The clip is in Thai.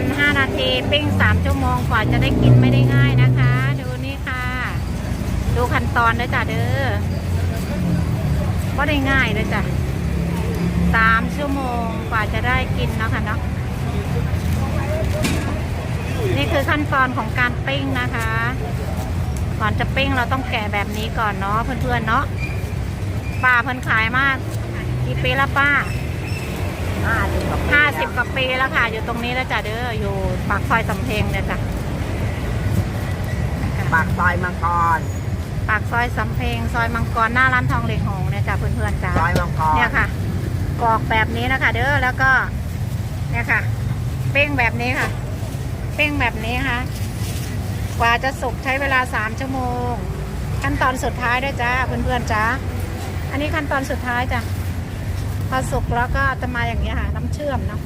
ณ 5 นาทีปิ้ง 3 ชั่วโมงกว่าจะได้กินไม่ได้ง่ายนะคะ ดูนี่ค่ะ ดูขั้นตอนด้วยจ้ะเด้อก็ได้ง่ายเลยจ้ะสามชั่วโมงกว่าจะได้กินเนาะคะเนาะนี่คือขั้นตอนของการปิ้งนะคะ ก่อนจะปิ้งเราต้องแกะแบบนี้ก่อนเนาะเพื่อนๆเนาะป้าเพิ่นขายมากกี่ปีละป้า ห้าสิบกว่าปี ห้าสิบกว่า ปีแล้วค่ะ อยู่ตรงนี้แล้วจ้ะเด้ออยู่ปากซอยสำเพ็งเนี่ยจ้ะปากซอยมังกร ปากซอยสำเพ็งซอยมังกรหน้าร้านทองเหล็กหงส์เนี่ยจ้ะเพื่อนๆจ้ะซอยมังกรเนี่ยค่ะกรอกแบบนี้นะคะ เด้อแล้วก็เนี่ยค่ะ เป้งแบบนี้ค่ะ เป้งแบบนี้ค่ะ กว่าจะสุกใช้เวลาสามชั่วโมง ขั้นตอนสุดท้ายด้วยจ้าเพื่อนๆจ้าอันนี้ขั้นตอนสุดท้ายจ้ะ พอสุกแล้วก็จะมาอย่างนี้ยค่ะ น้ำเชื่อมเนาะ